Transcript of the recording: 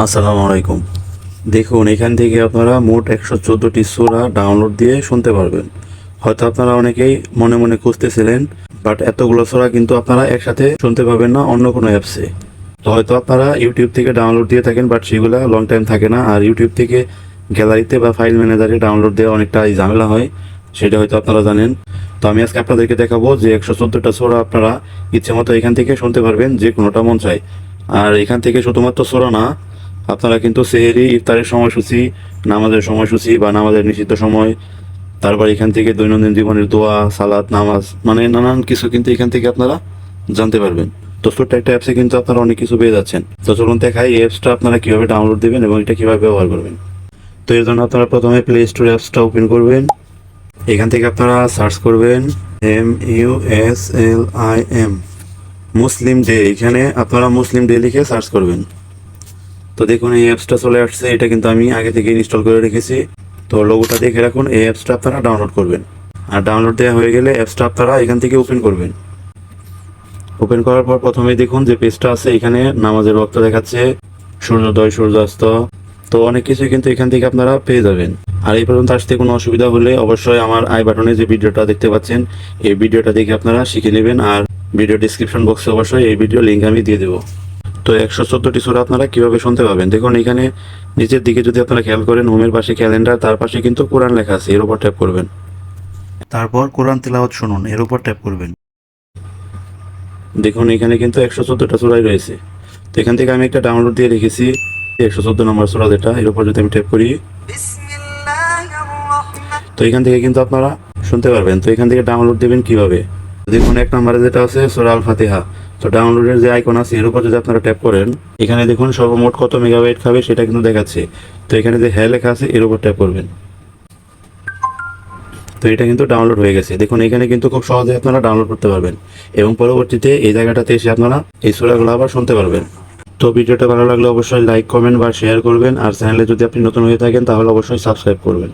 আসসালামু আলাইকুম। দেখুন, এখান থেকে আপনারা মোট একশো চোদ্দোটি সোরা ডাউনলোড দিয়ে শুনতে পারবেন। হয়তো আপনারা অনেকেই মনে মনে খুঁজতেছিলেন বাট এতগুলো সোরা কিন্তু আপনারা একসাথে শুনতে পাবেন না অন্য কোনো অ্যাপসে তো হয়তো আপনারা ইউটিউব থেকে ডাউনলোড দিয়ে থাকেন বাট সেগুলো লং টাইম থাকে না। আর ইউটিউব থেকে গ্যালারিতে বা ফাইল ম্যানেজারে ডাউনলোড দেওয়া অনেকটা ঝামেলা হয়, সেটা হয়তো আপনারা জানেন। তো আমি আজকে আপনাদেরকে দেখাবো যে একশো চোদ্দোটা সোরা আপনারা ইচ্ছে মতো এখান থেকে শুনতে পারবেন, যে কোনোটা মন চায়। আর এখান থেকে শুধুমাত্র সোরা না আপনারা কিন্তু সেহেরি, ইফতারের সময়সূচি, নামাজের সময়সূচি বা নামাজের নিষিদ্ধ সময়, তারপর এখান থেকে দৈনন্দিন জীবনের দোয়া সালাদ নামাজ মানে নানান কিছু কিন্তু এখান থেকে আপনারা জানতে পারবেন। তো ছোট্ট একটা অ্যাপসে কিন্তু আপনারা অনেক কিছু পেয়ে যাচ্ছেন। তো চলুন দেখাই এই অ্যাপসটা আপনারা কীভাবে ডাউনলোড দেবেন এবং এটা কীভাবে ব্যবহার করবেন। তো এর জন্য আপনারা প্রথমে প্লে স্টোর অ্যাপসটা ওপেন করবেন। এখান থেকে আপনারা সার্চ করবেন M U S L I M Muslim day এখানে আপনারা মুসলিম ডে লিখে সার্চ করবেন। তো দেখুন, এই অ্যাপসটা চলে আসছে। এটা কিন্তু আমি আগে থেকে ইনস্টল করে রেখেছি। তো লোগোটা দেখে রাখুন, এই অ্যাপসটা আপনারা ডাউনলোড করবেন। আর ডাউনলোড দেওয়া হয়ে গেলে অ্যাপসটা আপনারা এখান থেকে ওপেন করবেন। ওপেন করার পর প্রথমেই দেখুন যে পেজটা আছে, এখানে নামাজের রক্ত দেখাচ্ছে, সূর্যোদয়, সূর্যাস্ত। তো অনেক কিছু কিন্তু এখান থেকে আপনারা পেয়ে যাবেন। আর এই পর্যন্ত আসতে কোনো অসুবিধা হলে অবশ্যই আমার আই বাটনে যে ভিডিওটা দেখতে পাচ্ছেন, এই ভিডিওটা দেখে আপনারা শিখে নেবেন। আর ভিডিও ডিসক্রিপশন বক্সে অবশ্যই এই ভিডিও লিঙ্ক আমি দিয়ে দেবো। তো একশো চোদ্দটি সুরা আপনারা কীভাবে শুনতে পাবেন? দেখুন এখানে নিচের দিকে যদি আপনারা খেয়াল করেন হোমের পাশে ক্যালেন্ডার তার পাশে কিন্তু কোরআন লেখা আছে এর উপর ট্যাপ করবেন। তারপর কোরআন তেলাওয়াত শুনুন এর উপর ট্যাপ করবেন। দেখুন এখানে কিন্তু একশো চোদ্দোটা সুরাই রয়েছে। তো এখান থেকে আমি একটা ডাউনলোড দিয়ে রেখেছি একশো চোদ্দ নম্বর সুরা যেটা এর উপর যদি আমি ট্যাপ করি। তো এখান থেকে কিন্তু আপনারা শুনতে পারবেন। তো এখান থেকে ডাউনলোড দেবেন কীভাবে? দেখুন এক নম্বরে যেটা আছে সুরা আল ফাতিহা তো ডাউনলোডের যে আইকন আছে, এর উপর যদি আপনারা ট্যাপ করেন, এখানে দেখুন সর্বমোট কত মেগাবাইট খাবে, সেটা কিন্তু দেখাচ্ছে। তো এখানে যে হ্যাঁ লেখা আছে, এর উপর ট্যাপ করবেন। তো এটা কিন্তু ডাউনলোড হয়ে গেছে। দেখুন, এখানে কিন্তু খুব সহজে আপনারা ডাউনলোড করতে পারবেন। এবং পরবর্তীতে এই জায়গাটাতে এসে আপনারা এই সুরাগুলো আবার শুনতে পারবেন। তো ভিডিওটা ভালো লাগলে অবশ্যই লাইক কমেন্ট বা শেয়ার করবেন। আর চ্যানেলে যদি আপনি নতুন হয়ে থাকেন, তাহলে অবশ্যই সাবস্ক্রাইব করবেন।